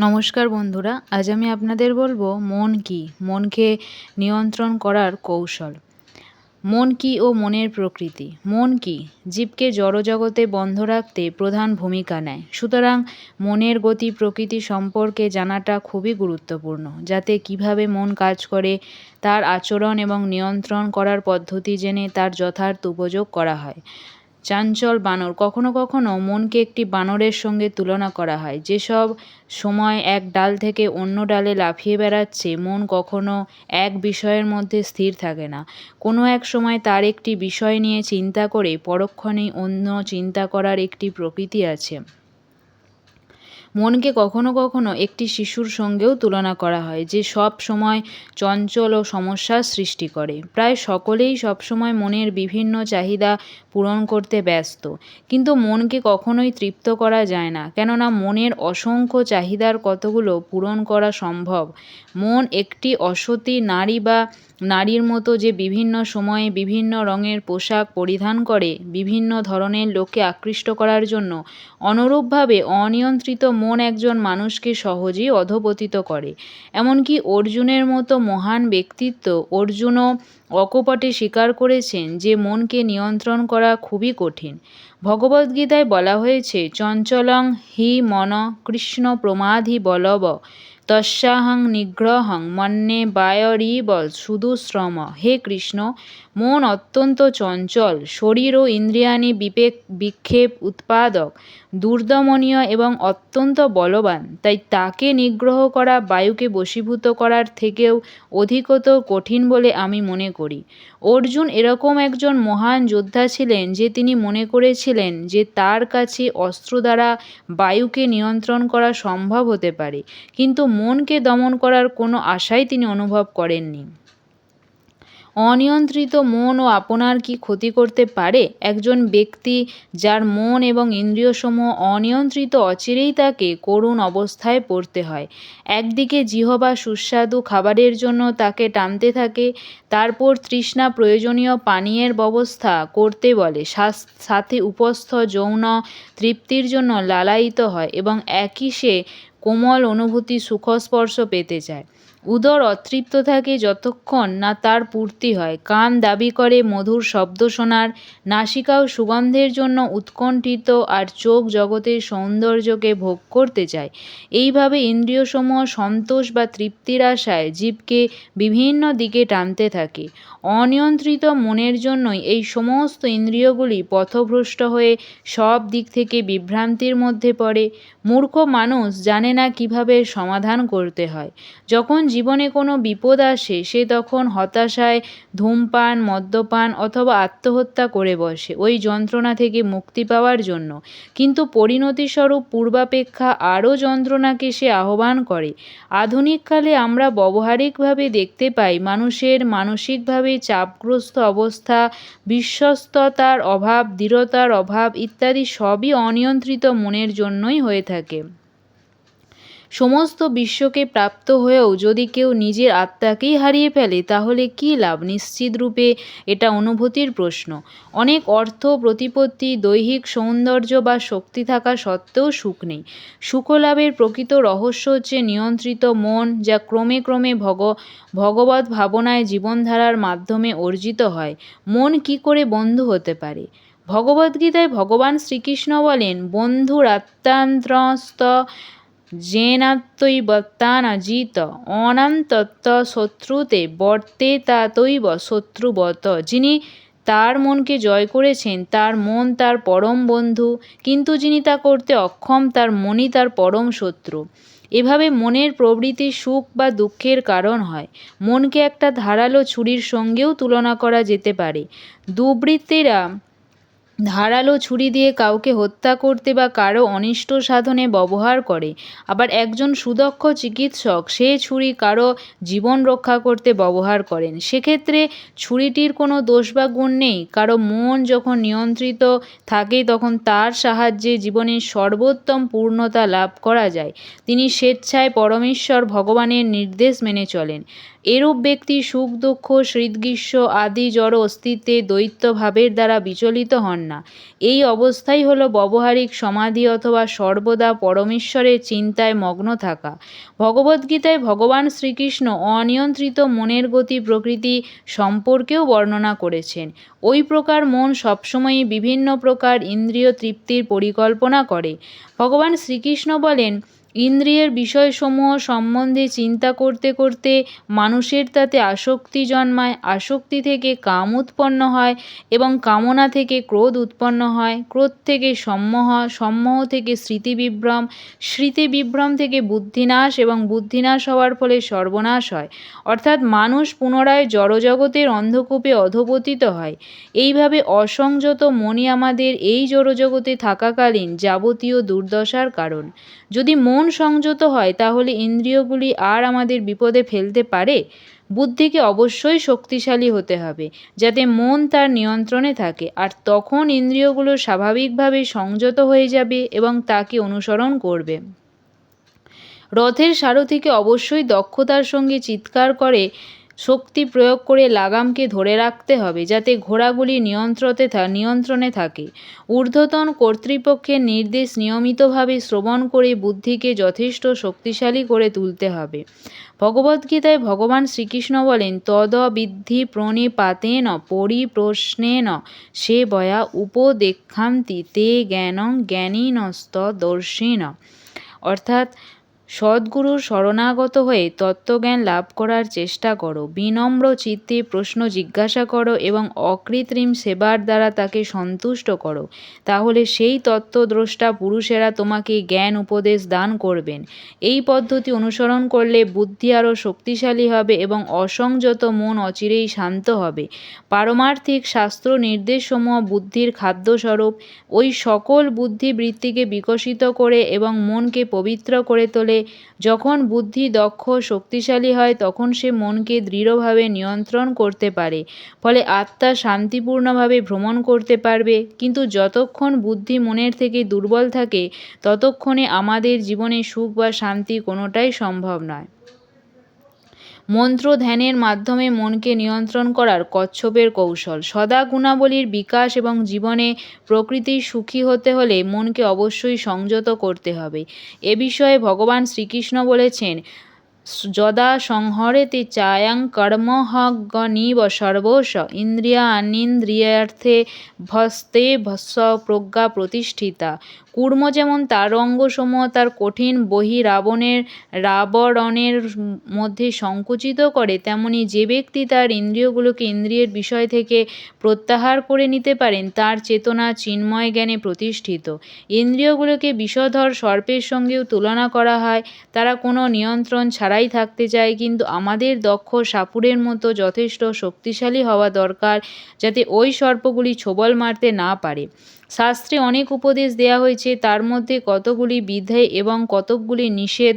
নমস্কার বন্ধুরা, আজ আমি আপনাদের বলব মন কি, মনকে নিয়ন্ত্রণ করার কৌশল। মন কি ও মনের প্রকৃতি। মন কি, জীবকে জড়জগতে বন্ধ রাখতে প্রধান ভূমিকা নেয়। সুতরাং মনের গতি প্রকৃতি সম্পর্কে জানাটা খুবই গুরুত্বপূর্ণ, যাতে কীভাবে মন কাজ করে, তার আচরণ এবং নিয়ন্ত্রণ করার পদ্ধতি জেনে তার যথার্থ উপযোগ করা হয়। চাঞ্চল বানর। কখনো কখনো মনকে একটি বানরের সঙ্গে তুলনা করা হয়। যেসব সময় এক ডাল থেকে অন্য ডালে লাফিয়ে বেড়াচ্ছে, মন কখনো এক বিষয়ের মধ্যে স্থির থাকে না। কোনো এক সময় তার একটি বিষয় নিয়ে চিন্তা করে পরক্ষণেই অন্য চিন্তা করার একটি প্রকৃতি আছে। মনকে কখনো কখনো একটি শিশুর সঙ্গেও তুলনা করা হয়, যে সব সময় চঞ্চল ও সমস্যার সৃষ্টি করে। প্রায় সকলেই সবসময় মনের বিভিন্ন চাহিদা পূরণ করতে ব্যস্ত। কিন্তু মনকে কখনোই তৃপ্ত করা যায় না, কেননা মনের অসংখ্য চাহিদার কতগুলো পূরণ করা সম্ভব? মন একটি অসতী নারী বা নারীর মতো যে বিভিন্ন সময়ে বিভিন্ন রঙের পোশাক পরিধান করে, বিভিন্ন ধরনের লোককে আকৃষ্ট করার জন্য, অনুরূপভাবে অনিয়ন্ত্রিত মন একজন মানুষকে সহজেই অধপতিত করে। এমনকি অর্জুনের মতো মহান ব্যক্তিত্ব অর্জুনও অকপটে স্বীকার করেছেন যে মনকে নিয়ন্ত্রণ করা খুবই কঠিন। ভগবদ্গীতায় বলা হয়েছে, চঞ্চলং হি মন কৃষ্ণ প্রমাধি বলব, তস্যাহং নিগ্রহং মন্যে বায়রিব শ্রম। হে কৃষ্ণ মন অত্যন্ত চঞ্চল, শরীর ও ইন্দ্রিয়ানি বিবেক, বিক্ষেপ, উৎপাদক, দুর্দমনীয় এবং অত্যন্ত বলবান। তাই তাকে নিগ্রহ করা, বায়ুকে বশীভূত করার থেকেও অধিকতর কঠিন বলে আমি মনে করি। অর্জুন এরকম একজন মহান যোদ্ধা ছিলেন যে তিনি মনে করেছিলেন যে তার কাছে অস্ত্র দ্বারা বায়ুকে নিয়ন্ত্রণ করা সম্ভব হতে পারে। কিন্তু মনকে দমন করার কোনো আশাই তিনি অনুভব করেননি। অনিয়ন্ত্রিত মন ও আপনার কি ক্ষতি করতে পারে? একজন ব্যক্তি যার মন এবং ইন্দ্রিয়সমূহ অনিয়ন্ত্রিত অচিরেই তাকে করুণ অবস্থায় পড়তে হয়। একদিকে জিহবা সুস্বাদু খাবারের জন্য তাকে টানতে থাকে, তারপর তৃষ্ণা প্রয়োজনীয় পানীয়ের ব্যবস্থা করতে বলে। সাথে উপস্থ যৌন তৃপ্তির জন্য লালায়িত হয় এবং একই সে কোমল অনুভূতি সুখস্পর্শ পেতে চায়। উদর অতৃপ্ত থাকে যতক্ষণ না তার পূর্তি হয়। কান দাবি করে মধুর শব্দ শোনার। নাসিকাও সুগন্ধের জন্য উৎকণ্ঠিত আর চোখ জগতের সৌন্দর্যকে ভোগ করতে চায়। এইভাবে ইন্দ্রিয়সমূহ সন্তোষ বা তৃপ্তির আশায় জীবকে বিভিন্ন দিকে টানতে থাকে। অনিয়ন্ত্রিত মনের জন্যই এই সমস্ত ইন্দ্রিয়গুলি পথভ্রষ্ট হয়ে সব দিক থেকে বিভ্রান্তির মধ্যে পড়ে। মূর্খ মানুষ জানে না কীভাবে সমাধান করতে হয়। যখন জীবনে কোনো বিপদ আসে, সে তখন হতাশায় ধূমপান, মদ্যপান অথবা আত্মহত্যা করে বসে ওই যন্ত্রণা থেকে মুক্তি পাওয়ার জন্য। কিন্তু পরিণতিস্বরূপ পূর্বাপেক্ষা আরও যন্ত্রণাকে সে আহ্বান করে। আধুনিককালে আমরা ব্যবহারিকভাবে দেখতে পাই মানুষের মানসিকভাবে চাপগ্রস্ত অবস্থা, বিশ্বস্ততার অভাব, দৃঢ়তার অভাব ইত্যাদি সবই অনিয়ন্ত্রিত মনের জন্যই হয়ে থাকে। সমস্ত বিশ্বকে প্রাপ্ত হয়েও যদি কেউ নিজের আত্মাকেই হারিয়ে ফেলে, তাহলে কী লাভ? নিশ্চিত রূপে এটা অনুভূতির প্রশ্ন। অনেক অর্থ, প্রতিপত্তি, দৈহিক সৌন্দর্য বা শক্তি থাকা সত্ত্বেও সুখ নেই। সুখলাভের প্রকৃত রহস্য হচ্ছে নিয়ন্ত্রিত মন, যা ক্রমে ক্রমে ভগ ভগবত ভাবনায় জীবনধারার মাধ্যমে অর্জিত হয়। মন কি করে বন্ধু হতে পারে? ভগবদ্গীতায় ভগবান শ্রীকৃষ্ণ বলেন বন্ধুরাত্মান্ত্রস্ত যেনাত্মৈবত্তানজিত অনান্তত্ব শত্রুতে বর্তেতাতৈব শত্রুবত, যিনি তার মনকে জয় করেছেন, তার মন তার পরম বন্ধু, কিন্তু যিনি তা করতে অক্ষম, তার মনই তার পরম শত্রু। এভাবে মনের প্রবৃত্তি সুখ বা দুঃখের কারণ হয়। মনকে একটা ধারালো ছুরির সঙ্গেও তুলনা করা যেতে পারে। দুবৃত্তিরা ধারালো ছুরি দিয়ে কাউকে হত্যা করতে বা কারও অনিষ্ট সাধনে ব্যবহার করে। আবার একজন সুদক্ষ চিকিৎসক সে ছুরি কারও জীবন রক্ষা করতে ব্যবহার করেন। সেক্ষেত্রে ছুরিটির কোনো দোষ বা গুণ নেই। কারও মন যখন নিয়ন্ত্রিত থাকে তখন তার সাহায্যে জীবনের সর্বোত্তম পূর্ণতা লাভ করা যায়। তিনি স্বেচ্ছায় পরমেশ্বর ভগবানের নির্দেশ মেনে চলেন। এরূপ ব্যক্তি সুখ, দুঃখ শীতগ্রীষ্ম আদি জড় অস্তিত্বে দ্বৈত ভাবের দ্বারা বিচলিত হন না। এই অবস্থাই হলো ব্যবহারিক সমাধি অথবা সর্বদা পরমেশ্বরের চিন্তায় মগ্ন থাকা। ভগবদ্গীতায় ভগবান শ্রীকৃষ্ণ অনিয়ন্ত্রিত মনের গতি প্রকৃতি সম্পর্কেও বর্ণনা করেছেন। ওই প্রকার মন সবসময়ই বিভিন্ন প্রকার ইন্দ্রিয় তৃপ্তির পরিকল্পনা করে। ভগবান শ্রীকৃষ্ণ বলেন ইন্দ্রিয়ের বিষয়সমূহ সম্বন্ধে চিন্তা করতে করতে মানুষের তাতে আসক্তি জন্মায়, আসক্তি থেকে কাম উৎপন্ন হয় এবং কামনা থেকে ক্রোধ উৎপন্ন হয়। ক্রোধ থেকে সম্মোহ সম্মোহ থেকে স্মৃতিবিভ্রম স্মৃতিবিভ্রম থেকে বুদ্ধিনাশ এবং বুদ্ধিনাশ হওয়ার ফলে সর্বনাশ হয়। অর্থাৎ মানুষ পুনরায় জড়জগতের অন্ধকূপে অধপতিত হয়। এইভাবে অসংযত মনই আমাদের এই জড়জগতে থাকাকালীন যাবতীয় দুর্দশার কারণ। যদি মন সংযত হয়, তাহলে ইন্দ্রিয়গুলি আর আমাদের বিপদে ফেলতে পারে? বুদ্ধিকে অবশ্যই শক্তিশালী হতে হবে, যাতে মন তার নিয়ন্ত্রণে থাকে, আর তখন ইন্দ্রিয়গুলো স্বাভাবিকভাবে সংযত হয়ে যাবে এবং তাকে অনুসরণ করবে। রথের সারথিকে অবশ্যই দক্ষতার সঙ্গে চিৎকার করে শক্তি প্রয়োগ করে লাগামকে ধরে রাখতে হবে যাতে ঘোড়াগুলি নিয়ন্ত্রতে নিয়ন্ত্রণে থাকে। ঊর্ধ্বতন কর্তৃপক্ষের নির্দেশ নিয়মিতভাবে শ্রবণ করে বুদ্ধিকে যথেষ্ট শক্তিশালী করে তুলতে হবে। ভগবদ্গীতায় ভগবান শ্রীকৃষ্ণ বলেন তদ বিদ্ধি প্রণিপাতেন পরিপ্রশ্নেন সে বয়া উপদেক্ষান্তি, তে জ্ঞানং জ্ঞানীনস্ত দর্শিন অর্থাৎ সদ্গুরুর শরণাগত হয়ে তত্ত্বজ্ঞান লাভ করার চেষ্টা করো। বিনম্র চিত্তে প্রশ্ন জিজ্ঞাসা করো এবং অকৃত্রিম সেবার দ্বারা তাকে সন্তুষ্ট করো। তাহলে সেই তত্ত্বদ্রষ্টা পুরুষেরা তোমাকে জ্ঞান উপদেশ দান করবেন। এই পদ্ধতি অনুসরণ করলে বুদ্ধি আরও শক্তিশালী হবে এবং অসংযত মন অচিরেই শান্ত হবে। পারমার্থিক শাস্ত্র নির্দেশসমূহ বুদ্ধির খাদ্যস্বরূপ। ওই সকল বুদ্ধিবৃত্তিকে বিকশিত করে এবং মনকে পবিত্র করে তোলে যখন বুদ্ধি দক্ষ, শক্তিশালী হয়, তখন সে মনকে দৃঢ়ভাবে নিয়ন্ত্রণ করতে পারে। ফলে আত্মা শান্তিপূর্ণভাবে ভ্রমণ করতে পারবে। কিন্তু যতক্ষণ বুদ্ধি মনের থেকে দুর্বল থাকে, ততক্ষণে আমাদের জীবনে সুখ বা শান্তি কোনোটাই সম্ভব নয়। মন্ত্র ধ্যানের মাধ্যমে মনকে নিয়ন্ত্রণ করার কচ্ছপের কৌশল। সদা গুণাবলীর বিকাশ এবং জীবনে প্রকৃতির সুখী হতে হলে মনকে অবশ্যই সংযত করতে হবে। এ বিষয়ে ভগবান শ্রীকৃষ্ণ বলেছেন, যদা সংহরেতে চায়াং সর্বস্ব ইন্দ্রিয়ানিন্দ্রিয়ার্থে ভস্তে ভস্য প্রজ্ঞা প্রতিষ্ঠিতা। কুর্ম যেমন তার অঙ্গসমূহ তার কঠিন বহি রাবণের রাবরণের মধ্যে সংকুচিত করে, তেমনি যে ব্যক্তি তার ইন্দ্রিয়গুলোকে ইন্দ্রিয়ের বিষয় থেকে প্রত্যাহার করে নিতে পারেন, তার চেতনা চিন্ময় জ্ঞানে প্রতিষ্ঠিত। ইন্দ্রিয়গুলোকে বিষধর সর্পের সঙ্গেও তুলনা করা হয়। তারা কোনো নিয়ন্ত্রণ ছাড়াই থাকতে চায়, কিন্তু আমাদের দক্ষ সাপুরের মতো যথেষ্ট শক্তিশালী হওয়া দরকার যাতে ওই সর্পগুলি ছোবল মারতে না পারে। শাস্ত্রে অনেক উপদেশ দেয়া হয়েছে, তার মধ্যে কতগুলি বিধেয় এবং কতকগুলি নিষেধ।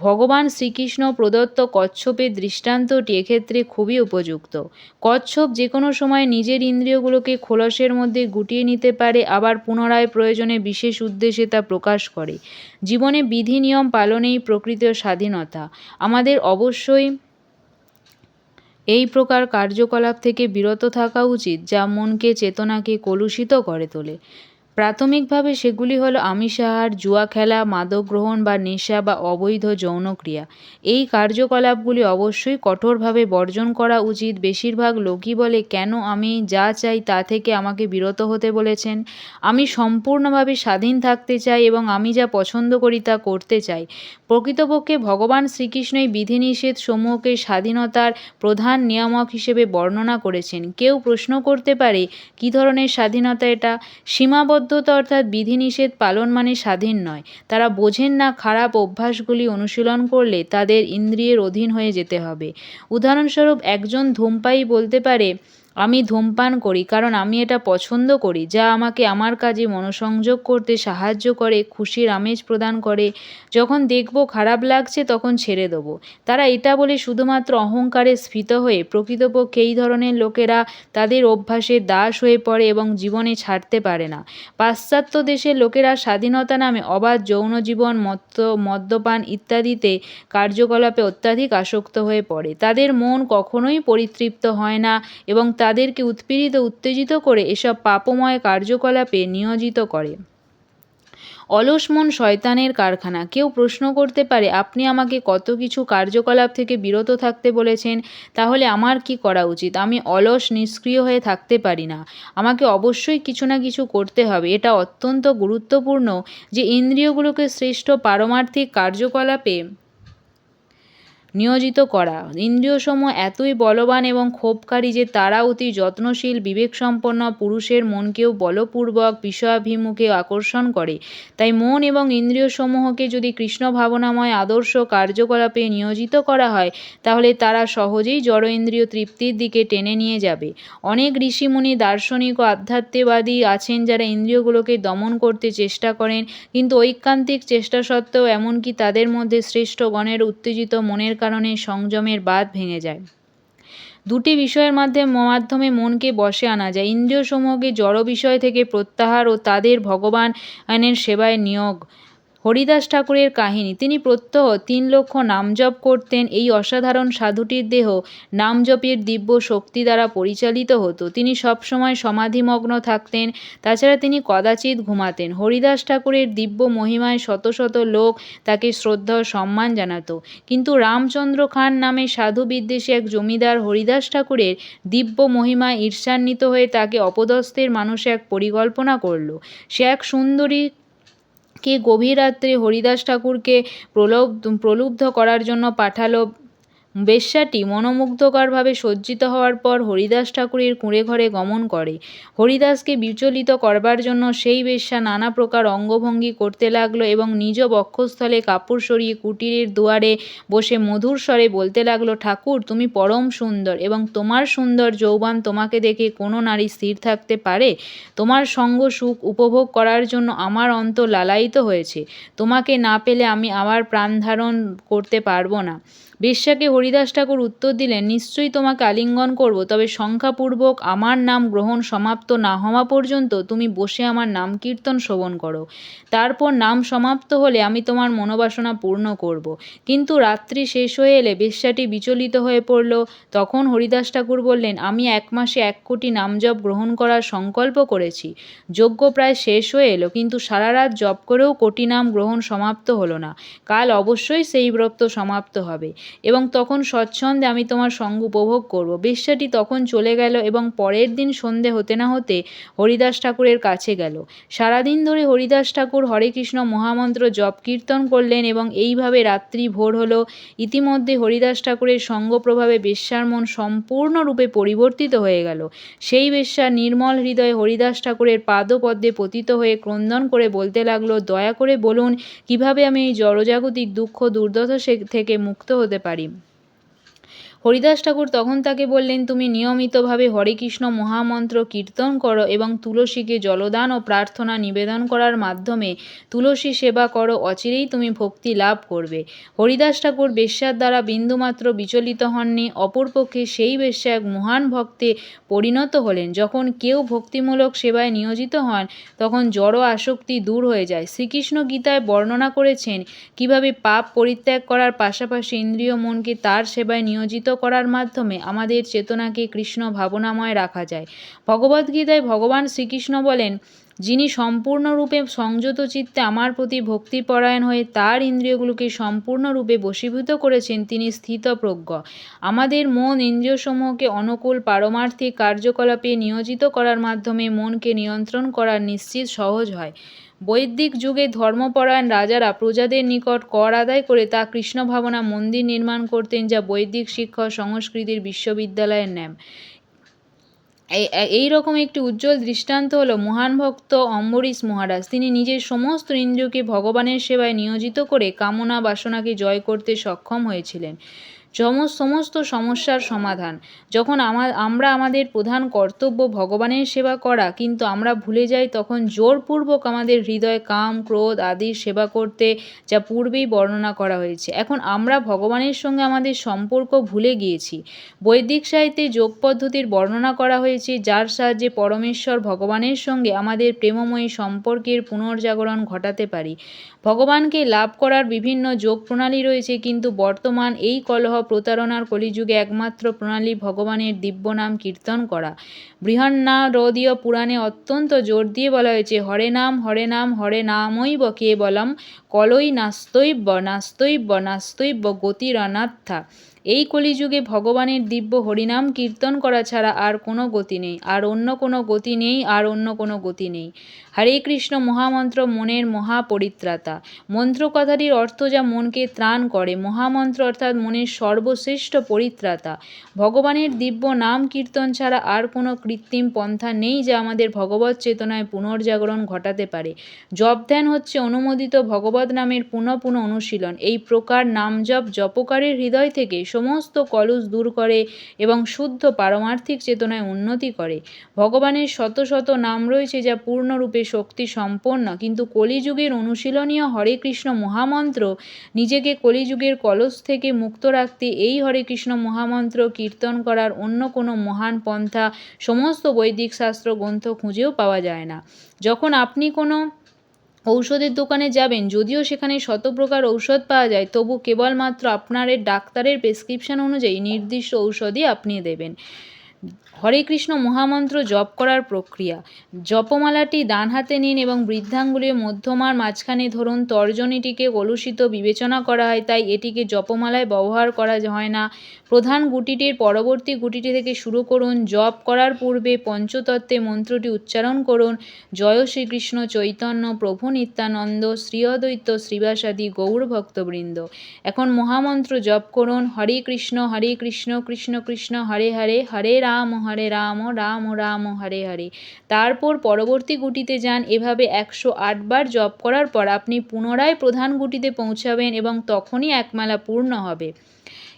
ভগবান শ্রীকৃষ্ণ প্রদত্ত কচ্ছপের দৃষ্টান্তটি এক্ষেত্রে খুবই উপযুক্ত। কচ্ছপ যে কোনো সময় নিজের ইন্দ্রিয়গুলোকে খোলসের মধ্যে গুটিয়ে নিতে পারে, আবার পুনরায় প্রয়োজনে বিশেষ উদ্দেশ্যে তা প্রকাশ করে। জীবনে বিধি নিয়ম পালনেই প্রকৃত স্বাধীনতা। আমাদের অবশ্যই এই প্রকার কার্যকলাপ থেকে বিরত থাকা উচিত যা মনকে চেতনাকে কলুষিত করে তোলে। প্রাথমিকভাবে সেগুলি হল আমিষাহার, জুয়া খেলা মাদক গ্রহণ বা নেশা বা অবৈধ যৌনক্রিয়া। এই কার্যকলাপগুলি অবশ্যই কঠোরভাবে বর্জন করা উচিত। বেশিরভাগ লোকই বলে, কেন আমি যা চাই তা থেকে আমাকে বিরত হতে বলেছেন। আমি সম্পূর্ণভাবে স্বাধীন থাকতে চাই এবং আমি যা পছন্দ করি তা করতে চাই। প্রকৃতপক্ষে ভগবান শ্রীকৃষ্ণই বিধিনিষেধ সমূহকে স্বাধীনতার প্রধান নিয়ামক হিসেবে বর্ণনা করেছেন। কেউ প্রশ্ন করতে পারে, কী ধরনের স্বাধীনতা এটা? সীমাবদ্ধ সীমাবদ্ধতা অর্থাৎ বিধিনিষেধ পালন মানে স্বাধীন নয়। তারা বোঝেন না খারাপ অভ্যাসগুলি অনুশীলন করলে তাদের ইন্দ্রিয়ের অধীন হয়ে যেতে হবে। উদাহরণস্বরূপ একজন ধূমপায়ী বলতে পারে আমি ধূমপান করি, কারণ আমি এটা পছন্দ করি। যা আমাকে আমার কাজে মনোসংযোগ করতে সাহায্য করে, খুশির আমেজ প্রদান করে। যখন দেখব খারাপ লাগছে, তখন ছেড়ে দেবো। তারা এটা বলে শুধুমাত্র অহংকারে স্ফীত হয়ে, প্রকৃতপক্ষে এই ধরনের লোকেরা তাদের অভ্যাসে দাস হয়ে পড়ে এবং জীবনে ছাড়তে পারে না। পাশ্চাত্য দেশের লোকেরা স্বাধীনতা নামে অবাধ যৌন জীবন, মত্ত, মদ্যপান ইত্যাদিতে কার্যকলাপে অত্যাধিক আসক্ত হয়ে পড়ে। তাদের মন কখনোই পরিতৃপ্ত হয় না এবং তাদের তাদেরকে উৎপীড়িত, উত্তেজিত করে এসব পাপময় কার্যকলাপে নিয়োজিত করে। অলস মন শয়তানের কারখানা। কেউ প্রশ্ন করতে পারে, আপনি আমাকে কত কিছু কার্যকলাপ থেকে বিরত থাকতে বলেছেন? তাহলে আমার কি করা উচিত? আমি অলস, নিষ্ক্রিয় হয়ে থাকতে পারি না। আমাকে অবশ্যই কিছু না কিছু করতে হবে। এটা অত্যন্ত গুরুত্বপূর্ণ যে ইন্দ্রিয়গুলোকে শ্রেষ্ঠ পারমার্থিক কার্যকলাপে নিয়োজিত করা। ইন্দ্রিয়সমূহ এতই বলবান এবং ক্ষোভকারী যে তারা অতি যত্নশীল, বিবেকসম্পন্ন পুরুষের মনকেও বলপূর্বক বিষয়াভিমুখে আকর্ষণ করে। তাই মন এবং ইন্দ্রিয়সমূহকে যদি কৃষ্ণ ভাবনাময় আদর্শ কার্যকলাপে নিয়োজিত করা হয়, তাহলে তারা সহজেই জড় ইন্দ্রিয় তৃপ্তির দিকে টেনে নিয়ে যাবে। অনেক ঋষিমুনি দার্শনিক ও আধ্যাত্মবাদী আছেন যারা ইন্দ্রিয়গুলোকে দমন করতে চেষ্টা করেন, কিন্তু ঐকান্তিক চেষ্টা সত্ত্বেও এমনকি তাদের মধ্যে শ্রেষ্ঠ গণের উত্তেজিত মনের কারণে সংযমের বাদ ভেঙে যায়। দুটি বিষয়ের মাধ্যমে মাধ্যমে মনকে বসে আনা যায়। ইন্দ্রিয়সমূহকে জড় বিষয় থেকে প্রত্যাহার ও তাদের ভগবানের সেবায় নিয়োগ। হরিদাস ঠাকুরের কাহিনী। তিনি প্রত্যহ তিন লক্ষ নামজপ করতেন। এই অসাধারণ সাধুটির দেহ নামজপের দিব্য শক্তি দ্বারা পরিচালিত হতো। তিনি সবসময় সমাধিমগ্ন থাকতেন। তাছাড়া তিনি কদাচিৎ ঘুমাতেন। হরিদাস ঠাকুরের দিব্য মহিমায় শত শত লোক তাকে শ্রদ্ধা ও সম্মান জানাতো। কিন্তু রামচন্দ্র খান নামে সাধু বিদ্বেষী এক জমিদার হরিদাস ঠাকুরের দিব্য মহিমায় ঈর্ষান্বিত হয়ে তাকে অপদস্থের মানুষ এক পরিকল্পনা করল। সে এক সুন্দরী কে গভীর রাত্রে হরিদাস ঠাকুরকে প্রলব প্রলুব্ধ করার জন্য পাঠালো বেশ্যাটি মনোমুগ্ধকরভাবে সজ্জিত হওয়ার পর হরিদাস ঠাকুরের কুঁড়ে ঘরে গমন করে। হরিদাসকে বিচলিত করবার জন্য সেই বেশ্যা নানা প্রকার অঙ্গভঙ্গি করতে লাগল এবং নিজ বক্ষস্থলে কাপড় সরিয়ে কুটিরের দুয়ারে বসে মধুর স্বরে বলতে লাগল, ঠাকুর, তুমি পরম সুন্দর এবং তোমার সুন্দর যৌবন তোমাকে দেখে কোনো নারী স্থির থাকতে পারে? তোমার সঙ্গ সুখ উপভোগ করার জন্য আমার অন্ত লালায়িত হয়েছে। তোমাকে না পেলে আমি আবার প্রাণ ধারণ করতে পারব না। বেশ্যাকে হরিদাস ঠাকুর উত্তর দিলেন, নিশ্চয়ই তোমাকে আলিঙ্গন করব, তবে সংখ্যাপূর্বক আমার নাম গ্রহণ সমাপ্ত না হওয়া পর্যন্ত তুমি বসে আমার নাম কীর্তন শ্রবণ করো। তারপর নাম সমাপ্ত হলে আমি তোমার মনোবাসনা পূর্ণ করব। কিন্তু রাত্রি শেষ হয়ে এলে বেশ্যাটি বিচলিত হয়ে পড়ল। তখন হরিদাস ঠাকুর বললেন, আমি এক মাসে এক কোটি নামজপ গ্রহণ করার সংকল্প করেছি। যজ্ঞ প্রায় শেষ হয়ে এলো, কিন্তু সারা রাত জপ করেও কোটি নাম গ্রহণ সমাপ্ত হলো না। কাল অবশ্যই সেই ব্রত সমাপ্ত হবে। এবং তখন স্বচ্ছন্দে আমি তোমার সঙ্গ উপভোগ করব। বেশ্যাটি তখন চলে গেল এবং পরের দিন সন্ধে হতে না হতে হরিদাস ঠাকুরের কাছে গেল। সারাদিন ধরে হরিদাস ঠাকুর হরে কৃষ্ণ মহামন্ত্র জপ কীর্তন করলেন এবং এইভাবে রাত্রি ভোর হলো। ইতিমধ্যে হরিদাস ঠাকুরের সঙ্গ প্রভাবে বেশ্যার মন সম্পূর্ণরূপে পরিবর্তিত হয়ে গেল। সেই বেশ্যা নির্মল হৃদয়ে হরিদাস ঠাকুরের পাদপদ্মে পতিত হয়ে ক্রন্দন করে বলতে লাগল, দয়া করে বলুন, কীভাবে আমি এই জড়জাগতিক দুঃখ দুর্দশা থেকে মুক্ত হতে পারি হরিদাস ঠাকুর তখন তাকে বললেন, তুমি নিয়মিতভাবে হরে কৃষ্ণ মহামন্ত্র কীর্তন করো এবং তুলসীকে জলদান ও প্রার্থনা নিবেদন করার মাধ্যমে তুলসী সেবা করো, অচিরেই তুমি ভক্তি লাভ করবে। হরিদাস ঠাকুর বেশ্যার দ্বারা বিন্দুমাত্র বিচলিত হননি, অপরপক্ষে সেই বেশ্যা এক মহান ভক্তে পরিণত হলেন। যখন কেউ ভক্তিমূলক সেবায় নিয়োজিত হন, তখন জড় আসক্তি দূর হয়ে যায়। শ্রীকৃষ্ণ গীতায় বর্ণনা করেছেন, কীভাবে পাপ পরিত্যাগ করার পাশাপাশি ইন্দ্রিয় মনকে তার সেবায় নিয়োজিত করার মাধ্যমে আমাদের চেতনাকে কৃষ্ণ ভাবনাময় রাখা যায়। ভগবদ্গীতায় ভগবান শ্রীকৃষ্ণ বলেন যিনি সম্পূর্ণরূপে সংযত চিত্তে আমার প্রতি ভক্তিপরায়ণ হয়ে তার ইন্দ্রিয়গুলোকে সম্পূর্ণরূপে বশীভূত করেছেন, তিনি স্থিতপ্রজ্ঞ। আমাদের মন ইন্দ্রিয়সমূহকে অনুকূল পারমার্থিক কার্যকলাপে নিয়োজিত করার মাধ্যমে মনকে নিয়ন্ত্রণ করা নিশ্চিত সহজ হয়। বৈদিক যুগে ধর্মপরায়ণ রাজারা প্রজাদের নিকট কর আদায় করে তা কৃষ্ণ ভাবনা মন্দির নির্মাণ করতেন, যা বৈদিক শিক্ষা সংস্কৃতির বিশ্ববিদ্যালয়ের ন্যাম এই রকম একটি উজ্জ্বল দৃষ্টান্ত হলো মহান ভক্ত অম্বরীশ মহারাজ। তিনি নিজের সমস্ত ইন্দ্রিয়কে ভগবানের সেবায় নিয়োজিত করে কামনা বাসনাকে জয় করতে সক্ষম হয়েছিলেন। সমস্ত সমস্যার সমাধান। যখন আমরা আমাদের প্রধান কর্তব্য ভগবানের সেবা করা, কিন্তু আমরা ভুলে যাই তখন জোরপূর্বক আমাদের হৃদয়, কাম, ক্রোধ আদির সেবা করতে যা পূর্বেই বর্ণনা করা হয়েছে। এখন আমরা ভগবানের সঙ্গে আমাদের সম্পর্ক ভুলে গিয়েছি। বৈদিক সাহিত্যে যোগ পদ্ধতির বর্ণনা করা হয়েছে, যার সাহায্যে পরমেশ্বর ভগবানের সঙ্গে আমাদের প্রেমময়ী সম্পর্কের পুনর্জাগরণ ঘটাতে পারি। ভগবানকে লাভ করার বিভিন্ন যোগ প্রণালী রয়েছে, কিন্তু বর্তমান এই কলহ প্রতারণার কলিযুগে একমাত্র প্রণালী ভগবানের দিব্য নাম কীর্তন করা। বৃহন্না রদীয় পুরাণে অত্যন্ত জোর দিয়ে বলা হয়েছে, হরে নাম হরে নাম, হরে নামৈব কেবলম, কলই নাস্তৈব্য নাস্তৈব্য নাস্তৈব্য গতিরনাথা। এই কলিযুগে ভগবানের দিব্য হরিনাম কীর্তন করা ছাড়া আর কোনো গতি নেই, আর অন্য কোনো গতি নেই, আর অন্য কোনো গতি নেই। হরে কৃষ্ণ মহামন্ত্র মনের মহাপরিত্রাতা। মন্ত্র কথাটির অর্থ যা মনকে ত্রাণ করে, মহামন্ত্র অর্থাৎ মনের সর্বশ্রেষ্ঠ পরিত্রাতা। ভগবানের দিব্য নাম কীর্তন ছাড়া আর কোনো কৃত্রিম পন্থা নেই যা আমাদের ভগবত চেতনায় পুনর্জাগরণ ঘটাতে পারে। জপ ধ্যান হচ্ছে অনুমোদিত ভগবত নামের পুনঃ পুনঃ অনুশীলন। এই প্রকার নাম জপ জপকারীর হৃদয় থেকে সমস্ত কলুষ দূর করে এবং শুদ্ধ পারমার্থিক চেতনায় উন্নতি করে। ভগবানের শত শত নাম রয়েছে যা পূর্ণরূপে শক্তি সম্পন্ন। কিন্তু কলিযুগের অনুশীলনীয় হরে কৃষ্ণ মহামন্ত্র নিজেকে কলিযুগের কলস থেকে মুক্ত রাখতে এই হরে কৃষ্ণ মহামন্ত্র কীর্তন করার অন্য কোনো মহান পন্থা সমস্ত বৈদিক শাস্ত্র গ্রন্থ খুঁজেও পাওয়া যায় না। যখন আপনি কোনো ঔষধের দোকানে যাবেন, যদিও সেখানে শত প্রকার ঔষধ পাওয়া যায়, তবু কেবলমাত্র আপনার ডাক্তারের প্রেসক্রিপশন অনুযায়ী নির্দিষ্ট ঔষধই আপনি দেবেন। হরে কৃষ্ণ মহামন্ত্র জপ করার প্রক্রিয়া। জপমালাটি ডান হাতে নিন এবং বৃদ্ধাঙ্গুলির মধ্যমার মাঝখানে ধরুন, তর্জনীটিকে কলুষিত বিবেচনা করা হয়, তাই এটিকে জপমালায় ব্যবহার করা হয় না। প্রধান গুটিটির পরবর্তী গুটিটি থেকে শুরু করুন, জপ করার পূর্বে পঞ্চতত্ত্বে মন্ত্রটি উচ্চারণ করুন, জয় শ্রীকৃষ্ণ চৈতন্য প্রভু নিত্যানন্দ শ্রী অদ্বৈত শ্রীবাসাদি গৌর ভক্তবৃন্দ। এখন মহামন্ত্র জপ করুন, হরে কৃষ্ণ হরে কৃষ্ণ কৃষ্ণ কৃষ্ণ, হরে হরে হরে রাম, হরে রাম রাম রাম, হরে হরে। তারপর পরবর্তী গুটিতে যান, এভাবে একশো আটবার জপ করার পর আপনি পুনরায় প্রধান গুটিতে পৌঁছাবেন এবং তখনই একমালা পূর্ণ হবে।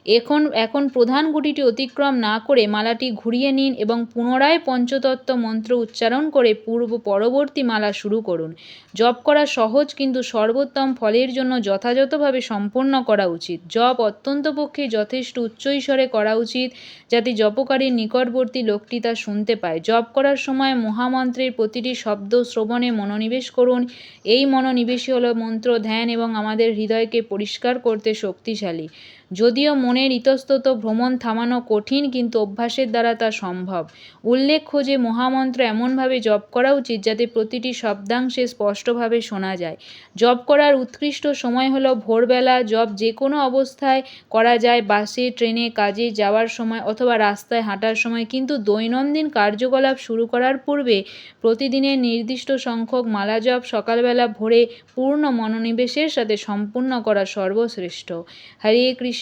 এখন এখন প্রধান গুটিটি অতিক্রম না করে মালাটি ঘুরিয়ে নিন এবং পুনরায় পঞ্চতত্ত্ব মন্ত্র উচ্চারণ করে পূর্ব পরবর্তী মালা শুরু করুন। জপ করা সহজ, কিন্তু সর্বোত্তম ফলের জন্য যথাযথভাবে সম্পন্ন করা উচিত। জপ অত্যন্ত পক্ষে যথেষ্ট উচ্চৈস্বরে করা উচিত, যাতে জপকারীর নিকটবর্তী লোকটি তা শুনতে পায়। জপ করার সময় মহামন্ত্রের প্রতিটি শব্দ শ্রবণে মনোনিবেশ করুন। এই মনোনিবেশই হলো মন্ত্র, ধ্যান এবং আমাদের হৃদয়কে পরিষ্কার করতে শক্তিশালী। যদিও মনের ইতস্তত ভ্রমণ থামানো কঠিন, কিন্তু অভ্যাসের দ্বারা তা সম্ভব। উল্লেখ্য যে, মহামন্ত্র এমনভাবে জপ করা উচিত যাতে প্রতিটি শব্দাংশে স্পষ্টভাবে শোনা যায়। জপ করার উৎকৃষ্ট সময় হলো ভোরবেলা। জপ যে কোনো অবস্থায় করা যায়, বাসে, ট্রেনে, কাজে যাওয়ার সময় অথবা রাস্তায় হাঁটার সময়। কিন্তু দৈনন্দিন কার্যকলাপ শুরু করার পূর্বে প্রতিদিনের নির্দিষ্ট সংখ্যক মালা জপ, সকালবেলা ভোরে পূর্ণ মনোনিবেশের সাথে সম্পূর্ণ করা সর্বশ্রেষ্ঠ। হরে কৃষ্ণ।